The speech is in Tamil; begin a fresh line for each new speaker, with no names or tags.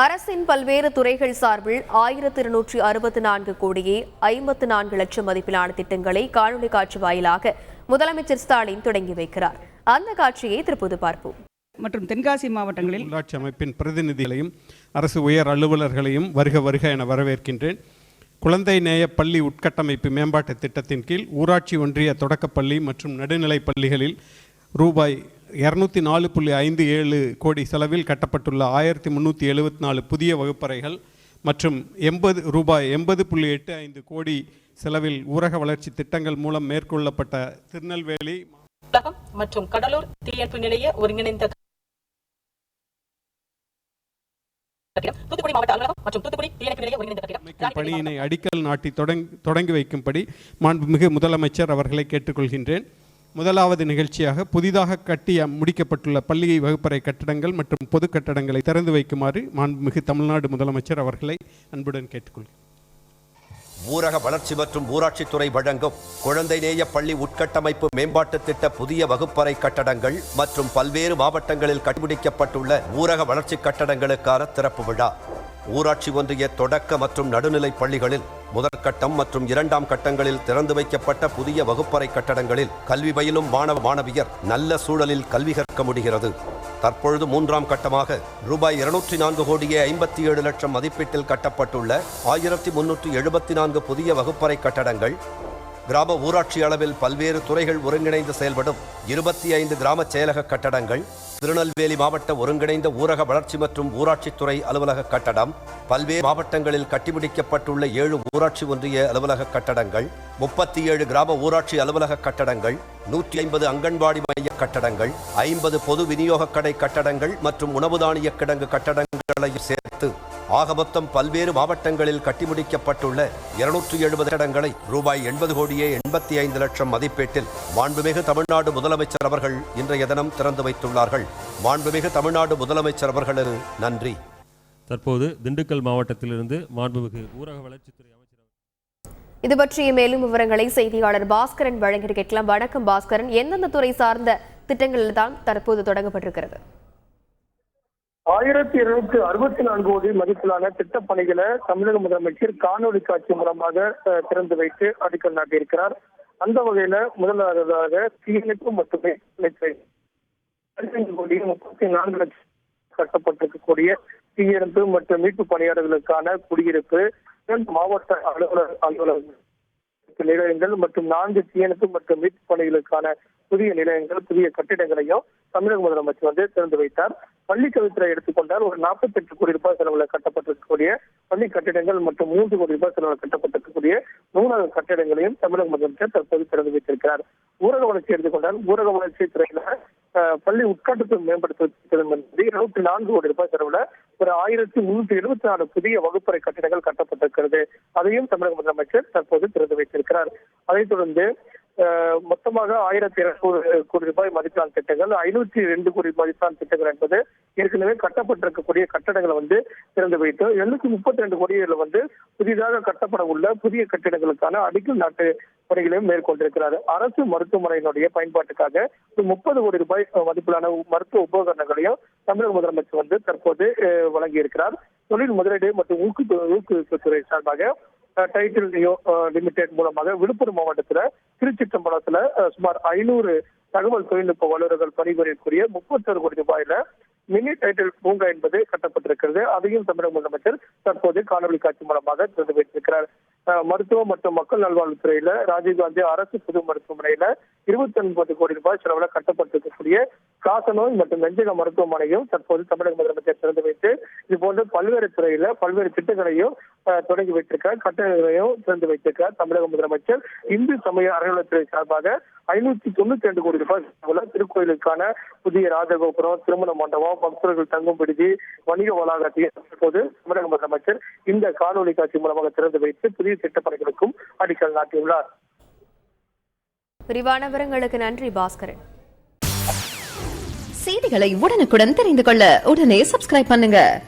அரசின் பல்வேறு துறைகள் சார்பில் ஆயிரத்தி இருநூற்றி அறுபத்தி நான்கு கோடியே ஐம்பத்து நான்கு லட்சம் மதிப்பிலான திட்டங்களை காணொலி காட்சி வாயிலாக முதலமைச்சர் ஸ்டாலின் தொடங்கி வைக்கிறார். அந்த காட்சியை தற்போது பார்ப்போம்.
மற்றும் தென்காசி மாவட்டங்களில்
உள்ளாட்சி அமைப்பின் பிரதிநிதிகளையும் அரசு உயர் அலுவலர்களையும் வருக வருக என வரவேற்கின்றேன். குழந்தை நேய பள்ளி உட்கட்டமைப்பு மேம்பாட்டு திட்டத்தின் கீழ் ஊராட்சி ஒன்றிய தொடக்கப்பள்ளி மற்றும் நடுநிலைப் பள்ளிகளில் ரூபாய் இரநூத்தி நாலு புள்ளி ஐந்து ஏழு கோடி செலவில் கட்டப்பட்டுள்ள ஆயிரத்தி முந்நூற்றி எழுபத்தி நாலு புதிய வகுப்பறைகள் மற்றும் எண்பது ரூபாய் எண்பது புள்ளி எட்டு ஐந்து கோடி செலவில் ஊரக வளர்ச்சி திட்டங்கள் மூலம் மேற்கொள்ளப்பட்ட திருநெல்வேலி
மற்றும் கடலூர் தீயணைப்பு நிலைய ஒருங்கிணைந்த
பணியினை அடிக்கல் நாட்டி தொடங் தொடங்கி வைக்கும்படி மாண்புமிகு முதலமைச்சர் அவர்களை கேட்டுக்கொள்கின்றேன். முதலாவது நிகழ்ச்சியாக புதிதாக கட்டிய முடிக்கப்பட்டுள்ள பள்ளி வகுப்பறை கட்டடங்கள் மற்றும் பொது கட்டடங்களை திறந்து வைக்குமாறு மாண்புமிகு தமிழ்நாடு முதலமைச்சர் அவர்களை அன்புடன் கேட்டுக்கொள்கிறேன்
ஊரக வளர்ச்சி மற்றும் ஊராட்சித்துறை வழங்கும் குழந்தை நேய பள்ளி உட்கட்டமைப்பு மேம்பாட்டு திட்ட புதிய வகுப்பறை கட்டடங்கள் மற்றும் பல்வேறு மாவட்டங்களில் கண்டுபிடிக்கப்பட்டுள்ள ஊரக வளர்ச்சி கட்டடங்களுக்கான திறப்பு விழா. ஊராட்சி ஒன்றிய தொடக்க மற்றும் நடுநிலை பள்ளிகளில் முதற்கட்டம் மற்றும் இரண்டாம் கட்டங்களில் திறந்து வைக்கப்பட்ட புதிய வகுப்பறை கட்டடங்களில் கல்வி பயிலும் மாணவ மாணவியர் நல்ல சூழலில் கல்வி கற்க முடிகிறது. தற்பொழுது மூன்றாம் கட்டமாக ரூபாய் இருநூற்றி நான்கு கோடியே ஐம்பத்தி ஏழு லட்சம் மதிப்பீட்டில் கட்டப்பட்டுள்ள ஆயிரத்தி முன்னூற்றி எழுபத்தி நான்கு புதிய வகுப்பறை கட்டடங்கள் கிராம ஊராட்சி அளவில் பல்வேறு துறைகள் ஒருங்கிணைந்து செயல்படும் இருபத்தி ஐந்து கிராம செயலக கட்டடங்கள் திருநெல்வேலி மாவட்ட ஒருங்கிணைந்த ஊரக வளர்ச்சி மற்றும் ஊராட்சித்துறை அலுவலக கட்டடம் பல்வேறு மாவட்டங்களில் கட்டிபிடிக்கப்பட்டுள்ள ஏழு ஊராட்சி ஒன்றிய அலுவலக கட்டடங்கள் முப்பத்தி ஏழு கிராம ஊராட்சி அலுவலக கட்டடங்கள் நூற்றி ஐம்பது அங்கன்வாடி மைய கட்டடங்கள் ஐம்பது பொது விநியோக கடை கட்டடங்கள் மற்றும் உணவு தானிய கிடங்கு கட்டடங்களையும் சேர்த்து ஆக மொத்தம் பல்வேறு மாவட்டங்களில் கட்டிமுடிக்கப்பட்டுள்ள இருநூற்றி எழுபது கட்டடங்களை ரூபாய் எண்பது கோடியே எண்பத்தி ஐந்து லட்சம் மதிப்பீட்டில் மாண்புமிகு தமிழ்நாடு முதலமைச்சர் அவர்கள் இன்றைய தினம் திறந்து வைத்துள்ளார்கள். மாண்புமிகு தமிழ்நாடு முதலமைச்சர் அவர்களுக்கு நன்றி.
தற்போது திண்டுக்கல் மாவட்டத்திலிருந்து மாண்புமிகு ஊரக வளர்ச்சித்துறை
இது பற்றிய மேலும் விவரங்களை செய்தியாளர் பாஸ்கரன் வழங்கி கேட்கலாம். வணக்கம் பாஸ்கரன். எந்தெந்த துறை சார்ந்த திட்டங்கள் தான் தற்போது தொடங்கப்பட்டிருக்கிறது?
ஆயிரத்தி இருநூற்றி அறுபத்தி நான்கு கோடி மதிப்பிலான திட்டப் பணிகளை தமிழக முதலமைச்சர் காணொலி காட்சி மூலமாக திறந்து வைத்து அடிக்கல் நாட்டியிருக்கிறார் அந்த வகையில முதலாவதாக தீயணைப்பு மட்டுமே பதினைந்து கோடி முப்பத்தி நான்கு லட்சம் கட்டப்பட்டிருக்கக்கூடிய தீயணைப்பு மற்றும் மீட்பு பணியாளர்களுக்கான குடியிருப்பு மாவட்ட அலுவலர் அலுவலக நிலையங்கள் மற்றும் நான்கு தீயணைப்பு மற்றும் மீட்பு பணிகளுக்கான புதிய நிலையங்கள் புதிய கட்டிடங்களையும் தமிழக முதலமைச்சர் வந்து திறந்து வைத்தார். பள்ளி கல்வித்துறை எடுத்துக்கொண்டால் ஒரு நாற்பத்தி எட்டு கோடி ரூபாய் செலவில் கட்டப்பட்டிருக்கக்கூடிய பள்ளி கட்டிடங்கள் மற்றும் மூன்று கோடி ரூபாய் செலவில் கட்டப்பட்டிருக்கக்கூடிய நூலக கட்டிடங்களையும் தமிழக முதலமைச்சர் தற்போது திறந்து வைத்திருக்கிறார். ஊரக வளர்ச்சி எடுத்துக்கொண்டால் ஊரக வளர்ச்சி துறையில பள்ளி உட்கட்டத்தை மேம்படுத்துவதற்கு என்பது இருபத்தி நான்கு கோடி ரூபாய் செலவுல ஒரு ஆயிரத்தி முன்னூத்தி எழுபத்தி நாலு புதிய வகுப்பறை கட்டிடங்கள் கட்டப்பட்டிருக்கிறது. அதையும் தமிழக முதலமைச்சர் தற்போது திறந்து வைத்திருக்கிறார். அதைத் தொடர்ந்து மொத்தமாக ஆயிரத்தி இருநூறு கோடி ரூபாய் மதிப்பிலான திட்டங்கள் ஐநூற்றி ரெண்டு கோடி மதிப்பிலான திட்டங்கள் என்பது ஏற்கனவே கட்டப்பட்டிருக்கக்கூடிய கட்டடங்களை வந்து திறந்து வைத்து எழுநூத்தி முப்பத்தி ரெண்டு கோடிகளில் வந்து புதிதாக கட்டப்பட உள்ள புதிய கட்டிடங்களுக்கான அடிக்கல் நாட்டு பணிகளையும் மேற்கொண்டிருக்கிறார். அரசு மருத்துவமனையினுடைய பயன்பாட்டுக்காக ஒரு முப்பது கோடி ரூபாய் மதிப்பிலான மருத்துவ உபகரணங்களையும் தமிழக முதலமைச்சர் வந்து தற்போது வழங்கியிருக்கிறார். தொழில் முதலீடு மற்றும் ஊக்கு ஊக்குவிப்புத்துறை சார்பாக டைட்டில் லிமிடெட் மூலமாக விழுப்புரம் மாவட்டத்துல திருச்சிற்றம்பலத்துல சுமார் ஐநூறு தகவல் தொழில்நுட்ப வல்லுநர்கள் பணிபுரியக்கூடிய முப்பத்தொரு கோடி ரூபாயில மினி டைட்டில் பூங்கா என்பது கட்டப்பட்டிருக்கிறது. அதையும் தமிழக முதலமைச்சர் தற்போது காணொலி காட்சி மூலமாக திறந்து வைத்திருக்கிறார். அஹ், மருத்துவம் மற்றும் மக்கள் நல்வாழ்வுத்துறையில ராஜீவ்காந்தி அரசு பொது மருத்துவமனையில இருபத்தி ஒன்பது கோடி ரூபாய் செலவுல கட்டப்பட்டிருக்கக்கூடிய காசநோய் மற்றும் நெஞ்சக மருத்துவமனையும் தற்போது தமிழக முதலமைச்சர் திறந்து வைத்து இது போன்ற பல்வேறு துறையில பல்வேறு திட்டங்களையும் தொடங்கி வைத்திருக்கிறார். கட்டணங்களையும் திறந்து வைத்திருக்கிறார். தமிழக முதலமைச்சர் இந்து சமய அறநிலையத்துறை சார்பாக ஐநூத்தி தொண்ணூத்தி ரெண்டு கோடி ரூபாய் செலவுல திருக்கோயிலுக்கான புதிய ராஜகோபுரம் திருமண மண்டபம் பக்தர்கள் தங்கும் விடுதி வணிக வளாகத்தையும் தற்போது தமிழக முதலமைச்சர் இந்த காணொலி காட்சி மூலமாக திறந்து வைத்து புதிய திட்டப் பணிகளுக்கும் அடிக்கல் நாட்டியுள்ளார்.
விரிவான விவரங்களுக்கு நன்றி பாஸ்கரன்.
செய்திகளை உடனுக்குடன் தெரிந்து கொள்ள உடனே சப்ஸ்கிரைப் பண்ணுங்க.